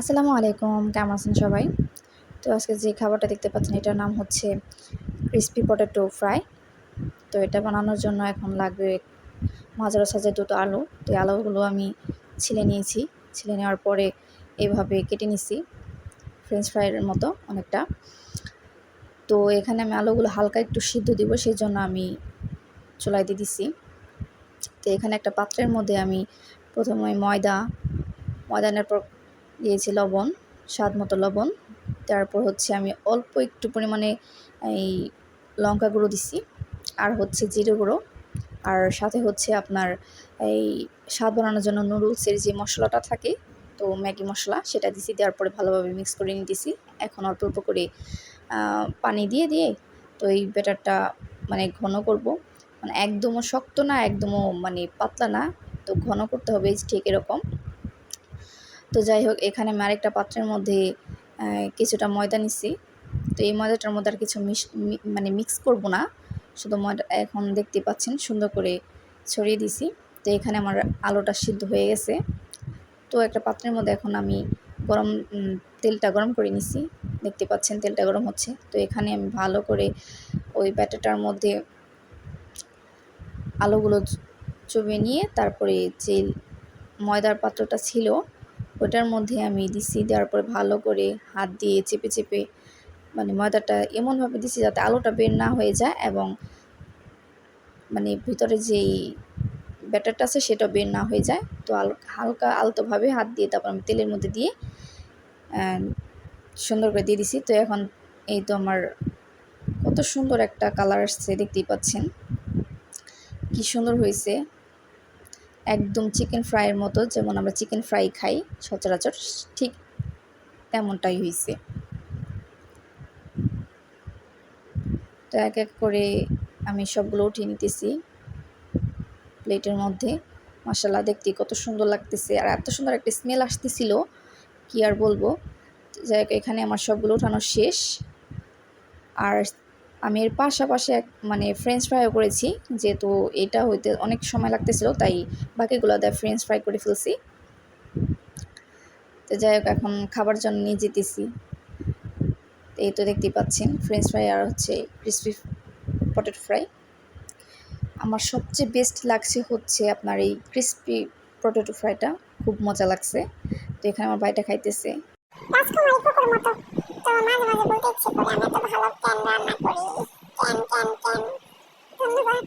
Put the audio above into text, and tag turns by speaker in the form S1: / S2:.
S1: আসসালামু আলাইকুম, কেমন আছেন সবাই? তো আজকে যে খাবারটা দেখতে পাচ্ছেন, এটার নাম হচ্ছে ক্রিসপি পটেটো ফ্রাই তো এটা বানানোর জন্য এখন লাগবে মাজারো সাজের দুটো আলু। তো আলুগুলো আমি ছিলে নিয়েছি। ছিলে নেওয়ার পরে এভাবে কেটে নিছি ফ্রেঞ্চ ফ্রাইয়ের মতো অনেকটা। তো এখানে আমি আলুগুলো হালকা একটু সিদ্ধ দিব, সেই জন্য আমি চুলাই দিয়ে দিছি। তো এখানে একটা পাত্রের মধ্যে আমি প্রথমে ময়দা ময়দানের পর দিয়েছি লবণ, স্বাদ মতো লবণ। তারপর হচ্ছে আমি অল্প একটু পরিমাণে এই লঙ্কা গুঁড়ো দিছি, আর হচ্ছে জিরে গুঁড়ো। আর সাথে হচ্ছে আপনার এই স্বাদ বানানোর জন্য নুডলসের যে মশলাটা থাকে, তো ম্যাগি মশলা, সেটা দিছি, দেওয়ার পরে ভালোভাবে মিক্স করে নিতেছি। এখন অল্প অল্প করে পানি দিয়ে দিয়ে তো এই ব্যাটারটা মানে ঘন করব। মানে একদমও শক্ত না, একদমও মানে পাতলা না, তো ঘন করতে হবে, ঠিক এরকম। তো যাই হোক, এখানে আমি আরেকটা পাত্রের মধ্যে কিছুটা ময়দা নিচ্ছি তো এই ময়দাটার মধ্যে আর কিছু মিশ মানে মিক্স করব না। শুধু ময়দা, এখন দেখতে পাচ্ছেন, সুন্দর করে ছড়িয়ে দিছি। তো এখানে আমার আলুটা সিদ্ধ হয়ে গেছে। তো একটা পাত্রের মধ্যে এখন আমি গরম তেলটা গরম করে নিছি। দেখতে পাচ্ছেন, তেলটা গরম হচ্ছে। তো এখানে আমি ভালো করে ওই ব্যাটাটার মধ্যে আলুগুলো চুবে নিয়ে, তারপরে যে ময়দার পাত্রটা ছিল ওটার মধ্যে আমি দিছি, দেওয়ার পরে ভালো করে হাত দিয়ে চেপে চেপে মানে ময়দাটা এমনভাবে দিছি যাতে আলুটা বের না হয়ে যায় এবং মানে ভিতরে যেই ব্যাটারটা আছে সেটা বের না হয়ে যায়। তো হালকা আলতোভাবে হাত দিয়ে তারপর আমি তেলের মধ্যে দিয়ে সুন্দর করে দিয়ে দিছি। তো এখন এই তো আমার কত সুন্দর একটা কালার আসছে, দেখতেই পাচ্ছেন। কি সুন্দর হয়েছে। একদম চিকেন ফ্রাইয়ের মতো, যেমন আমরা চিকেন ফ্রাই খাই সচরাচর, ঠিক তেমনটাই হয়েছে তো এক এক করে আমি সবগুলো উঠিয়ে নিতেছি প্লেটের মধ্যে। মশলা দেখতে কত সুন্দর লাগতেছে। আর এত সুন্দর একটা স্মেল আসতেছিল, কি আর বলব? যাই এখানে আমার সবগুলো উঠানো শেষ। আর আমি এর পাশাপাশি এক মানে ফ্রেঞ্চ ফ্রাইও করেছি, যেহেতু এটা হইতে অনেক সময় লাগতেছিল, তাই বাকিগুলো দেয় ফ্রেঞ্চ ফ্রাই করে ফেলছি। তো যাই হোক, এখন খাবার জন্য নিয়ে যেতেছি। এই তো দেখতেই পাচ্ছেন ফ্রেঞ্চ ফ্রাই আর হচ্ছে ক্রিসপি পটেটো ফ্রাই আমার সবচেয়ে বেস্ট লাগছে হচ্ছে আপনার এই ক্রিসপি পটেটো ফ্রাইটা খুব মজা লাগছে। তো এখানে আমার ভাইটা খাইতেছে।
S2: তো মাঝে মাঝে বলতে ইচ্ছে করে, আমি তো ভালো ক্যান রান্না করি। ক্যান ক্যান ক্যান ধন্যবাদ।